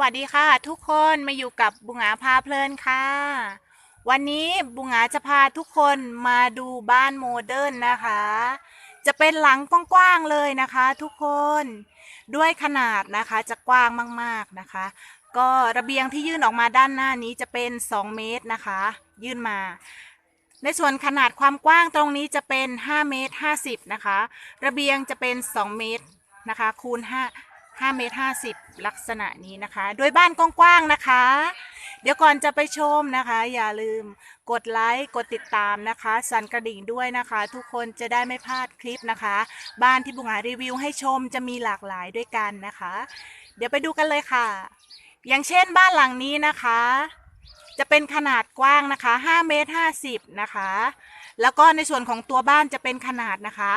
วัสดีค่ะ ทุกคนมาอยู่กับบุงาพาเพลินค่ะ วันนี้บุงหงาจะพาทุกคนมาดูบ้านโมเดิร์นนะคะ จะเป็นหลังกว้างๆเลยนะคะ ทุกคนด้วยขนาดนะคะจะกว้างมากๆนะคะ ก็ระเบียงที่ยื่นออกมาด้านหน้านี้จะเป็น 2 เมตรนะคะ ยื่นมาในส่วนขนาดความกว้างตรงนี้จะเป็น 5 เมตร 50 นะคะ ระเบียงจะเป็น 2 เมตรนะคะ คูณ 5 5เมตร50 ลักษณะนี้นะคะ โดยบ้านกว้างๆนะคะ เดี๋ยวก่อนจะไปชมนะคะ อย่าลืมกดไลค์กดติดตามนะคะ สั่นกระดิ่งด้วยนะคะ ทุกคนจะได้ไม่พลาดคลิปนะคะ บ้านที่บุงหารีวิวให้ชมจะมีหลากหลายด้วยกันนะคะ เดี๋ยวไปดูกันเลยค่ะ อย่างเช่นบ้านหลังนี้นะคะ จะเป็นขนาดกว้างนะคะ5เมตร50นะคะแล้วก็ในส่วนของตัวบ้านจะเป็นขนาดนะคะ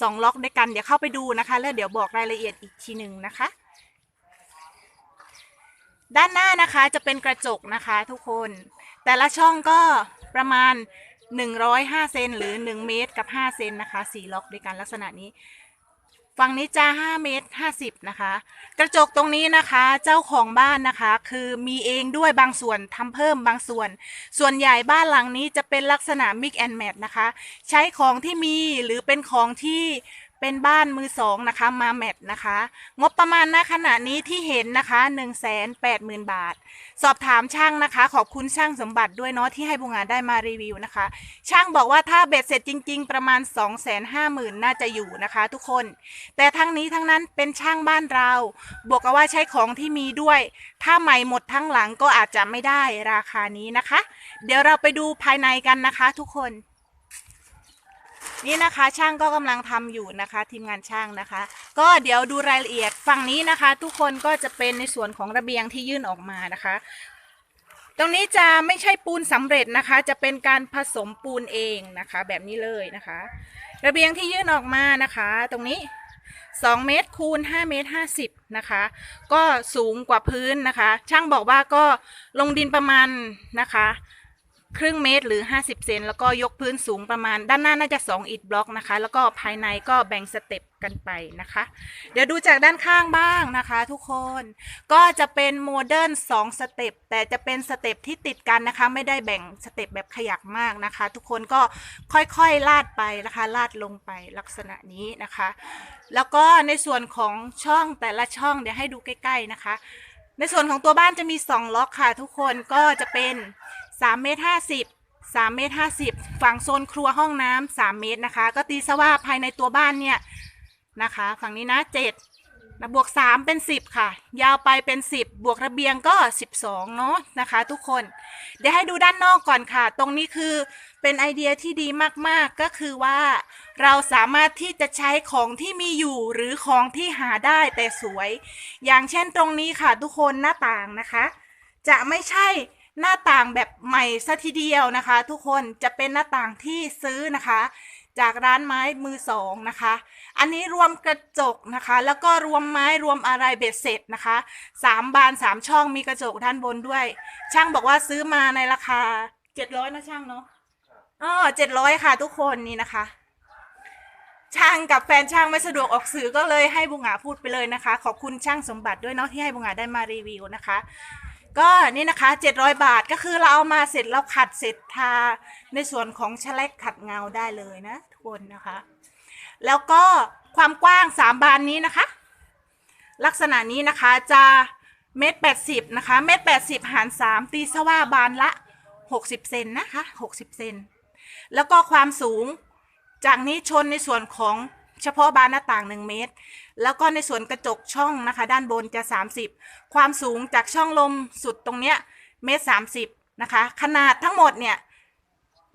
สองล็อกด้วยกันเดี๋ยวเข้าไปดูนะคะ แล้วเดี๋ยวบอกรายละเอียดอีกทีหนึ่งนะคะ ด้านหน้านะคะจะเป็นกระจกนะคะทุกคน แต่ละช่องก็ประมาณ 105 เซนหรือ 1 เมตรกับ 5 เซนนะคะสี่ล็อกด้วยกันลักษณะนี้ ฝั่งนี้จะ5เมตร50นะคะ กระจกตรงนี้นะคะเจ้าของบ้านนะคะ คือมีเองด้วยบางส่วนทำเพิ่มบางส่วน ส่วนใหญ่บ้านหลังนี้จะเป็นลักษณะ mix and match นะคะ ใช้ของที่มีหรือเป็นของที่ เป็นบ้านมือสองนะคะมาแมทนะคะ งบประมาณณขณะนี้ที่เห็นนะคะ 1 8 0 0 0 0 บาท สอบถามช่างนะคะ ขอบคุณช่างสมบัติด้วยเนาะที่ให้บุงงานได้มารีวิวนะคะ ช่างบอกว่าถ้าเบ็ดเสร็จจริง ๆ ประมาณ 2 5 0 0 0 0น่าจะอยู่นะคะ ทุกคน แต่ทั้งนี้ทั้งนั้นเป็นช่างบ้านเรา บวกกับว่าใช้ของที่มีด้วย ถ้าใหม่หมดทั้งหลังก็อาจจะไม่ได้ราคานี้นะคะ เดี๋ยวเราไปดูภายในกันนะคะ ทุกคน นี่นะคะช่างก็กำลังทำอยู่นะคะ ทีมงานช่างนะคะ ก็เดี๋ยวดูรายละเอียดฝั่งนี้นะคะ ทุกคนก็จะเป็นในส่วนของระเบียงที่ยื่นออกมานะคะ ตรงนี้จะไม่ใช่ปูนสำเร็จนะคะ จะเป็นการผสมปูนเองนะคะ แบบนี้เลยนะคะ ระเบียงที่ยื่นออกมานะคะ ตรงนี้2เมตรคูณ5เมตร50นะคะ ก็สูงกว่าพื้นนะคะ ช่างบอกว่าก็ลงดินประมาณนะคะ ครึ่งเมตรหรือ 50 เซนแล้วก็ยกพื้นสูงประมาณ ด้านหน้าน่าจะ 2 อิฐบล็อกนะคะ แล้วก็ภายในก็แบ่งสเต็ปกันไปนะคะ เดี๋ยวดูจากด้านข้างบ้างนะคะทุกคนก็จะเป็นโมเดิร์น2สเต็ปแต่จะเป็นสเต็ปที่ติดกันนะคะ ไม่ได้แบ่งสเต็ปแบบขยักมากนะคะ ทุกคนก็ค่อยๆลาดไปนะคะลาดลงไปลักษณะนี้นะคะ แล้วก็ในส่วนของช่องแต่ละช่องเดี๋ยวให้ดูใกล้ ๆนะคะ ในส่วนของตัวบ้านจะมี 2 ล็อกค่ะ ทุกคนก็จะเป็น 3เมตร50 3เมตร50ฝั่งโซนครัวห้องน้ำ3เมตรนะคะ ก็ตีซะว่าภายในตัวบ้านเนี่ยนะคะ ฝั่งนี้นะ7นะบวก3เป็น10ค่ะ ยาวไปเป็น10บวกระเบียงก็12เนาะนะคะ ทุกคน เดี๋ยวให้ดูด้านนอกก่อนค่ะ ตรงนี้คือเป็นไอเดียที่ดีมากๆก็คือว่า เราสามารถที่จะใช้ของที่มีอยู่หรือของที่หาได้แต่สวย อย่างเช่นตรงนี้ค่ะทุกคนหน้าต่างนะคะ จะไม่ใช่ หน้าต่างแบบใหม่ซะทีเดียวนะคะ ทุกคนจะเป็นหน้าต่างที่ซื้อนะคะ จากร้านไม้มือสองนะคะ อันนี้รวมกระจกนะคะ แล้วก็รวมไม้รวมอะไรเบ็ดเสร็จนะคะสามบานสามช่องมีกระจกด้านบนด้วย ช่างบอกว่าซื้อมาในราคาเจ็ดร้อยนะช่างเนาะอ๋อเจ็ดร้อยค่ะทุกคนนี่นะคะช่างกับแฟนช่างไม่สะดวกออกสื่อก็เลยให้บุงหงาพูดไปเลยนะคะ ขอบคุณช่างสมบัติด้วยเนาะที่ให้บุงหงาได้มารีวิวนะคะ ก็นี่นะคะ 700 บาทก็คือเราเอามาเสร็จเราขัดเสร็จทาในส่วนของชะเล็กขัดเงาได้เลยนะทุกคนนะคะ แล้วก็ความกว้าง 3 บานนี้นะคะ ลักษณะนี้นะคะจะเมตรแปดสิบนะคะเมตรแปดสิบหารสามตีซะว่าบานละ60เซนนะคะ60เซนแล้วก็ความสูงจากนี้ชนในส่วนของ เฉพาะบานหน้าต่าง 1 เมตร แล้วก็ในส่วนกระจกช่องนะคะ ด้านบนจะ 30 ความสูงจากช่องลมสุดตรงเนี้ยเมตร30นะคะ ขนาดทั้งหมดเนี่ย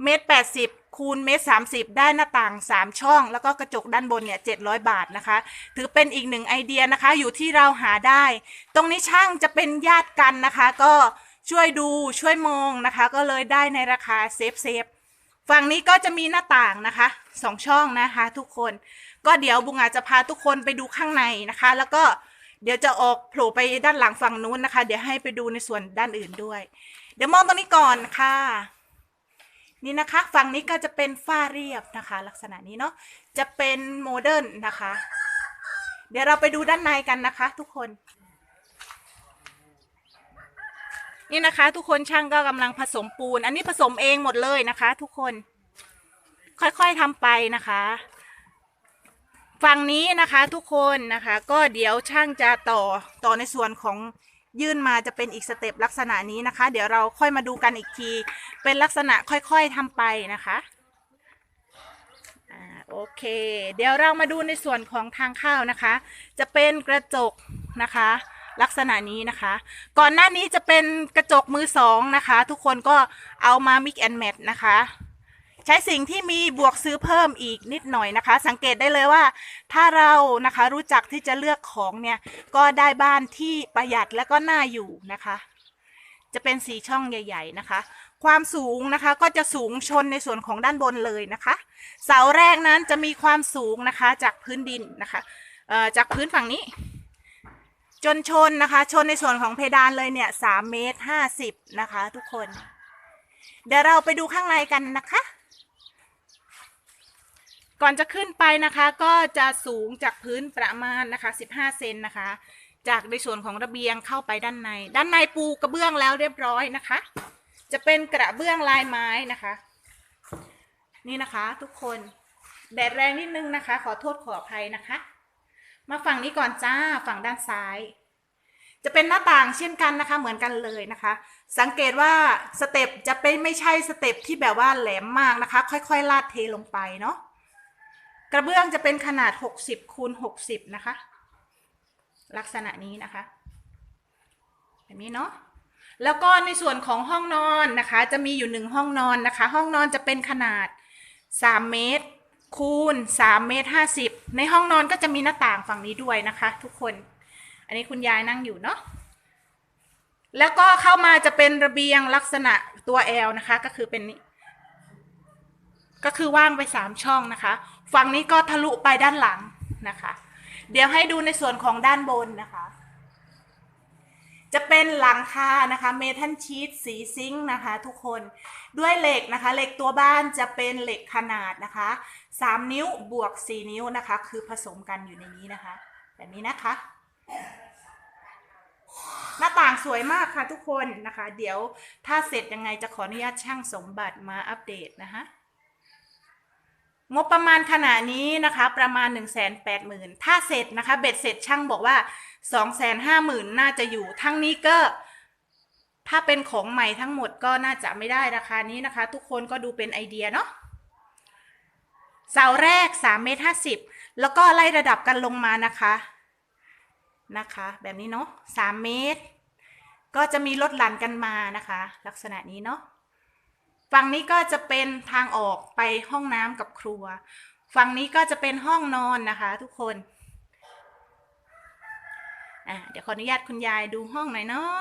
เมตร80คูณเมตร30ได้หน้าต่าง3ช่อง แล้วก็กระจกด้านบนเนี่ย700บาทนะคะ ถือเป็นอีกหนึ่งไอเดียนะคะ อยู่ที่เราหาได้ ตรงนี้ช่างจะเป็นญาติกันนะคะ ก็ช่วยดูช่วยมองนะคะ ก็เลยได้ในราคาเซฟเซฟ ฝั่งนี้ก็จะมีหน้าต่างนะคะสองช่องนะคะทุกคนก็เดี๋ยวบุงอาจจะพาทุกคนไปดูข้างในนะคะ แล้วก็เดี๋ยวจะออกโผล่ไปด้านหลังฝั่งนู้นนะคะ เดี๋ยวให้ไปดูในส่วนด้านอื่นด้วย เดี๋ยวมองตรงนี้ก่อนค่ะ นี่นะคะฝั่งนี้ก็จะเป็นฝ้าเรียบนะคะ ลักษณะนี้เนาะจะเป็นโมเดิร์นนะคะ เดี๋ยวเราไปดูด้านในกันนะคะ ทุกคน นี่นะคะ ทุกคนช่างก็กำลังผสมปูน อันนี้ผสมเองหมดเลยนะคะ ทุกคน ค่อยๆทำไปนะคะ ฝั่งนี้นะคะทุกคนนะคะ ก็เดี๋ยวช่างจะต่อต่อในส่วนของยื่นมาจะเป็นอีกสเต็ปลักษณะนี้นะคะ เดี๋ยวเราค่อยมาดูกันอีกที เป็นลักษณะค่อยๆทำไปนะคะอ่าโอเค เดี๋ยวเรามาดูในส่วนของทางเข้านะคะ จะเป็นกระจกนะคะ ลักษณะนี้นะคะ ก่อนหน้านี้จะเป็นกระจกมือสองนะคะ ทุกคนก็เอามา mix and match นะคะ ใช้สิ่งที่มีบวกซื้อเพิ่มอีกนิดหน่อยนะคะ สังเกตได้เลยว่า ถ้าเรานะคะรู้จักที่จะเลือกของเนี่ย ก็ได้บ้านที่ประหยัดและก็น่าอยู่นะคะ จะเป็นสีช่องใหญ่ ๆ นะคะความสูงนะคะก็จะสูงชนในส่วนของด้านบนเลยนะคะ เสาแรกนั้นจะมีความสูงนะคะจากพื้นดินนะคะจากพื้นฝั่งนี้ จนชนนะคะ ชนในส่วนของเพดานเลยเนี่ยสามเมตรห้าสิบนะคะ ทุกคน เดี๋ยวเราไปดูข้างในกันนะคะ ก่อนจะขึ้นไปนะคะ ก็จะสูงจากพื้นประมาณนะคะ15เซนนะคะ จากในส่วนของระเบียงเข้าไปด้านใน ด้านในปูกระเบื้องแล้วเรียบร้อยนะคะ จะเป็นกระเบื้องลายไม้นะคะ นี่นะคะ ทุกคนแดดแรงนิดนึงนะคะ ขอโทษขออภัยนะคะ มาฝั่งนี้ก่อนจ้าฝั่งด้านซ้าย จะเป็นหน้าต่างเช่นกันนะคะ เหมือนกันเลยนะคะ สังเกตว่าสเต็ปจะเป็นไม่ใช่สเต็ปที่แบบว่าแหลมมากนะคะ ค่อยๆลาดเทลงไปเนาะกระเบื้องจะเป็นขนาด 60คูณ60 นะคะ ลักษณะนี้นะคะแบบนี้เนาะแล้วก็ในส่วนของห้องนอนนะคะ จะมีอยู่หนึ่งห้องนอนนะคะ ห้องนอนจะเป็นขนาด 3 เมตร คูณ3เมตร50 ในห้องนอนก็จะมีหน้าต่างฝั่งนี้ด้วยนะคะ ทุกคน อันนี้คุณยายนั่งอยู่เนาะ แล้วก็เข้ามาจะเป็นระเบียงลักษณะตัว L นะคะ ก็คือเป็นนี้ก็คือว่างไปสามช่องนะคะ ฝั่งนี้ก็ทะลุไปด้านหลังนะคะ เดี๋ยวให้ดูในส่วนของด้านบนนะคะ จะเป็นหลังคานะคะเมทัลชีตสีซิงค์นะคะทุกคนด้วยเหล็กนะคะเหล็กตัวบ้านจะเป็นเหล็กขนาดนะคะ 3 นิ้วบวก 4 นิ้วนะคะ คือผสมกันอยู่ในนี้นะคะ แบบนี้นะคะ หน้าต่างสวยมากค่ะทุกคนนะคะ เดี๋ยวถ้าเสร็จยังไงจะขออนุญาตช่างสมบัติมาอัปเดตนะคะงบประมาณขณะนี้นะคะประมาณ 1 8 0 0 0 0 ถ้าเสร็จนะคะเบ็ดเสร็จช่างบอกว่า 2 5 0 0 0 0น่าจะอยู่ ทั้งนี้ก็ ถ้าเป็นของใหม่ทั้งหมดก็น่าจะไม่ได้ราคานี้นะคะ ทุกคนก็ดูเป็นไอเดียเนาะเสาแรก3เมตร50แล้วก็ไล่ระดับกันลงมานะคะนะคะ แบบนี้เนาะ3เมตร ก็จะมีลดหลั่นกันมานะคะ ลักษณะนี้เนาะฝั่งนี้ก็จะเป็นทางออกไปห้องน้ำกับครัว ฝั่งนี้ก็จะเป็นห้องนอนนะคะ ทุกคน อะเดี๋ยวขออนุญาตคุณยายดูห้องหน่อยเนาะ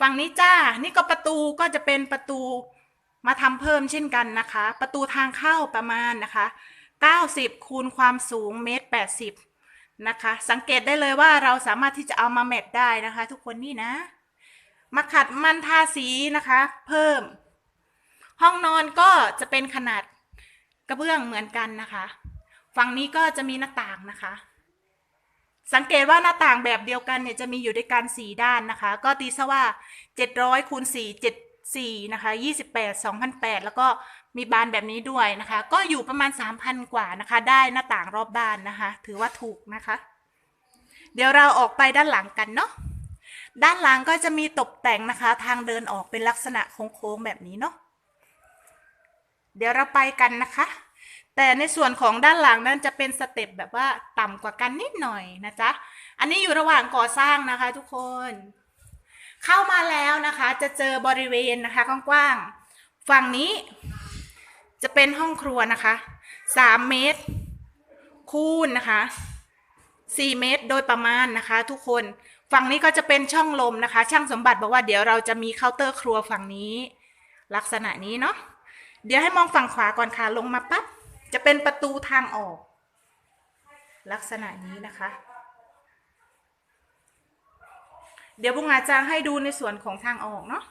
ฝั่งนี้จ้า นี่ก็ประตูก็จะเป็นประตูมาทำเพิ่มเช่นกันนะคะ ประตูทางเข้าประมาณนะคะ 90 คูณความสูงเมตร 80 นะคะ สังเกตได้เลยว่าเราสามารถที่จะเอามาแมทได้นะคะ ทุกคนนี่นะ มาขัดมันทาสีนะคะ เพิ่ม ห้องนอนก็จะเป็นขนาดกระเบื้องเหมือนกันนะคะ ฝั่งนี้ก็จะมีหน้าต่างนะคะ สังเกตว่าหน้าต่างแบบเดียวกันเนี่ยจะมีอยู่ด้วยกันสี่ด้านนะคะ ก็ตีซะว่า 700คูณ4 74นะคะ28 2008 แล้วก็มีบานแบบนี้ด้วยนะคะ ก็อยู่ประมาณ 3,000 กว่านะคะ ได้หน้าต่างรอบบ้านนะคะ ถือว่าถูกนะคะ เดี๋ยวเราออกไปด้านหลังกันเนาะด้านหลังก็จะมีตกแต่งนะคะ ทางเดินออกเป็นลักษณะโค้งๆแบบนี้เนาะเดี๋ยวเราไปกันนะคะ แต่ในส่วนของด้านหลังนั้นจะเป็นสเต็ปแบบว่าต่ำกว่ากันนิดหน่อยนะจ๊ะ อันนี้อยู่ระหว่างก่อสร้างนะคะทุกคน เข้ามาแล้วนะคะจะเจอบริเวณนะคะกว้างๆ ฝั่งนี้จะเป็นห้องครัวนะคะ 3 เมตร คูณนะคะ4เมตรโดยประมาณนะคะ ทุกคน ฝั่งนี้ก็จะเป็นช่องลมนะคะ ช่างสมบัติบอกว่าเดี๋ยวเราจะมีเคาน์เตอร์ครัวฝั่งนี้ ลักษณะนี้เนาะ เดี๋ยวให้มองฝั่งขวาก่อนค่ะ ลงมาปั๊บ จะเป็นประตูทางออก ลักษณะนี้นะคะ เดี๋ยวบุงอาจะให้ดูในส่วนของทางออกเนาะ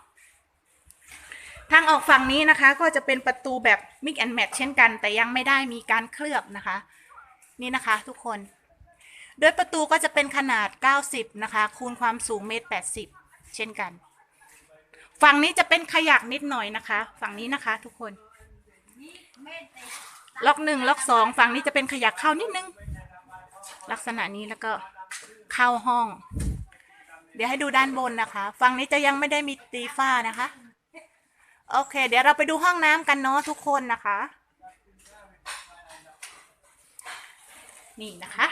ทางออกฝั่งนี้นะคะ ก็จะเป็นประตูแบบ mix and match เช่นกัน แต่ยังไม่ได้มีการเคลือบนะคะ นี่นะคะทุกคน โดยประตูก็จะเป็นขนาด 90 นะคะ คูณความสูงเมตร 80 เช่นกัน ฝั่งนี้จะเป็นขยักนิดหน่อยนะคะ ฝั่งนี้นะคะทุกคน ล็อกหนึ่งล็อกสองฝั่งนี้จะเป็นขยักเข้านิดนึง ลักษณะนี้แล้วก็เข้าห้อง เดี๋ยวให้ดูด้านบนนะคะ ฝั่งนี้จะยังไม่ได้มีตีฝ้านะคะ โอเค เดี๋ยวเราไปดูห้องน้ำกันเนาะทุกคนนะคะ นี่นะคะ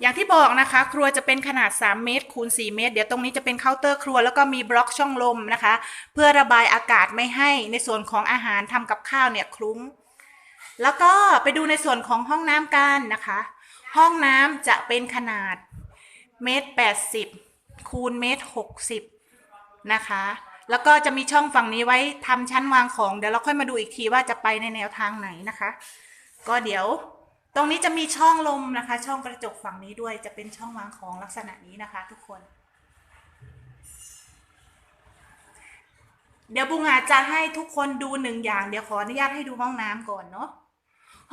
อย่างที่บอกนะคะ ครัวจะเป็นขนาด 3 เมตรคูณ4เมตร เดี๋ยวตรงนี้จะเป็นเคาน์เตอร์ครัวแล้วก็มีบล็อกช่องลมนะคะ เพื่อระบายอากาศไม่ให้ในส่วนของอาหารทำกับข้าวเนี่ยคลุ้ง แล้วก็ไปดูในส่วนของห้องน้ำกันนะคะ ห้องน้ำจะเป็นขนาดเมตรแปดสิบคูณเมตรหกสิบนะคะ แล้วก็จะมีช่องฝั่งนี้ไว้ทำชั้นวางของ เดี๋ยวเราค่อยมาดูอีกทีว่าจะไปในแนวทางไหนนะคะ ก็เดี๋ยวตรงนี้จะมีช่องลมนะคะ ช่องกระจกฝั่งนี้ด้วยจะเป็นช่องวางของลักษณะนี้นะคะ ทุกคน เดี๋ยวบุงอาจจะให้ทุกคนดูหนึ่งอย่าง เดี๋ยวขออนุญาตให้ดูห้องน้ำก่อนเนาะ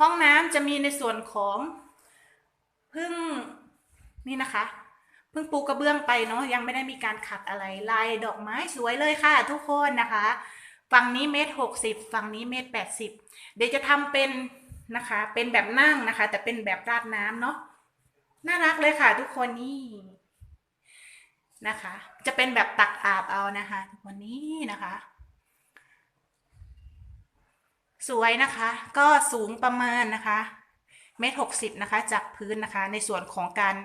ห้องน้ำจะมีในส่วนของพึ่งนี่นะคะเพิ่งปูกระเบื้องไปเนาะยังไม่ได้มีการขัดอะไรลายดอกไม้สวยเลยค่ะ ทุกคนนะคะ ฝั่งนี้เมตรหกสิบฝั่งนี้เมตรแปดสิบเดี๋ยวจะทำเป็นนะคะ เป็นแบบนั่งนะคะ แต่เป็นแบบราดน้ำเนาะน่ารักเลยค่ะ ทุกคนนี่นะคะ จะเป็นแบบตักอาบเอานะคะทุกคนนี้นะคะ สวยนะคะ ก็สูงประมาณนะคะเมตรหกสิบนะคะ จากพื้นนะคะ ในส่วนของการ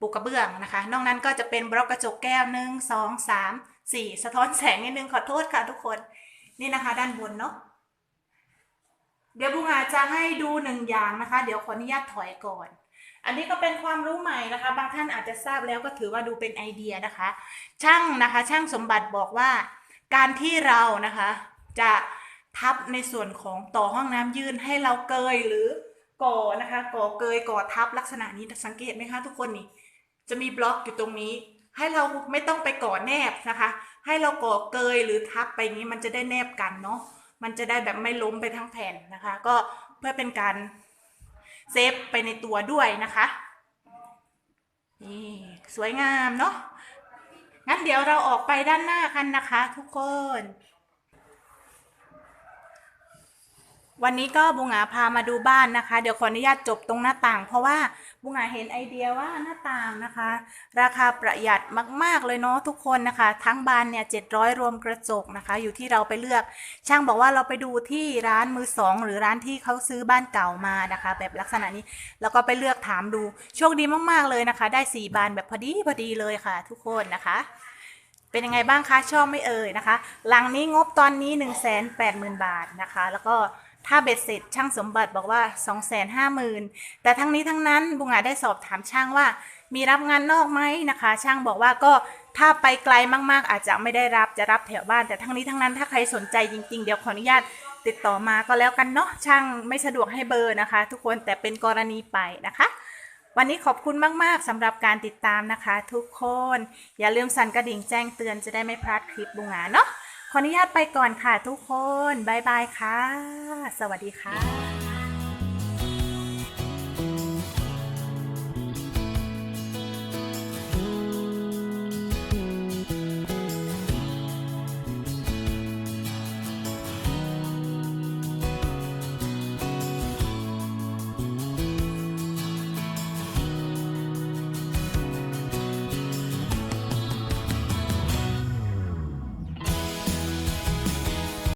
ปูกระเบื้องนะคะ นอกนั้นก็จะเป็นบล็อกกระจกแก้วหนึ่งสองสามสี่สะท้อนแสงนิดนึงขอโทษค่ะทุกคนนี่นะคะ ด้านบนเนาะเดี๋ยวบุงอาจจะให้ดูหนึ่งอย่างนะคะ เดี๋ยวขออนุญาตถอยก่อน อันนี้ก็เป็นความรู้ใหม่นะคะ บางท่านอาจจะทราบแล้วก็ถือว่าดูเป็นไอเดียนะคะ ช่างนะคะ ช่างสมบัติบอกว่า การที่เรานะคะ จะ ทับในส่วนของต่อห้องน้ำยื่นให้เราเกยหรือก่อนะคะก่อเกยก่อทับลักษณะนี้สังเกตไหมคะทุกคนนี่จะมีบล็อกอยู่ตรงนี้ ให้เราไม่ต้องไปก่อแนบนะคะ ให้เราก่อเกยหรือทับไปงี้มันจะได้แนบกันเนาะมันจะได้แบบไม่ล้มไปทั้งแผ่นนะคะ ก็เพื่อเป็นการเซฟไปในตัวด้วยนะคะนี่สวยงามเนาะงั้นเดี๋ยวเราออกไปด้านหน้ากันนะคะ ทุกคน วันนี้ก็บุงาพามาดูบ้านนะคะ เดี๋ยวขออนุญาตจบตรงหน้าต่าง เพราะว่าบุงาเห็นไอเดียว่าหน้าต่างนะคะ ราคาประหยัดมาก ๆ เลยเนาะทุกคนนะคะ ทั้งบานเนี่ย700รวมกระจกนะคะ อยู่ที่เราไปเลือก ช่างบอกว่าเราไปดูที่ร้านมือสองหรือร้านที่เขาซื้อบ้านเก่ามานะคะ แบบลักษณะนี้แล้วก็ไปเลือกถามดูโชคดีมากๆเลยนะคะ ได้สี่บานแบบพอดีพอดีเลยค่ะ ทุกคนนะคะเป็นยังไงบ้างคะชอบไม่เอ่ยนะคะ หลังนี้งบตอนนี้ 1 8 0 0 0 0 บาทนะคะ แล้วก็ ถ้าเบ็ดเสร็จช่างสมบัติบอกว่า 2 5 0 0 0 0 แต่ทั้งนี้ทั้งนั้นบุงอาได้สอบถามช่างว่า มีรับงานนอกไหมนะคะ ช่างบอกว่าก็ถ้าไปไกลมากๆ อาจจะไม่ได้รับจะรับแถวบ้าน แต่ทั้งนี้ทั้งนั้นถ้าใครสนใจจริง ๆ เดี๋ยวขออนุญาตติดต่อมาก็แล้วกันเนาะช่างไม่สะดวกให้เบอร์นะคะ ทุกคนแต่เป็นกรณีไปนะคะ วันนี้ขอบคุณมากๆสำหรับการติดตามนะคะ ทุกคน อย่าลืมสั่นกระดิ่งแจ้งเตือนจะได้ไม่พลาดคลิปบุงงาเนาะ ขออนุญาตไปก่อนค่ะทุกคน บ๊ายบายค่ะ สวัสดีค่ะ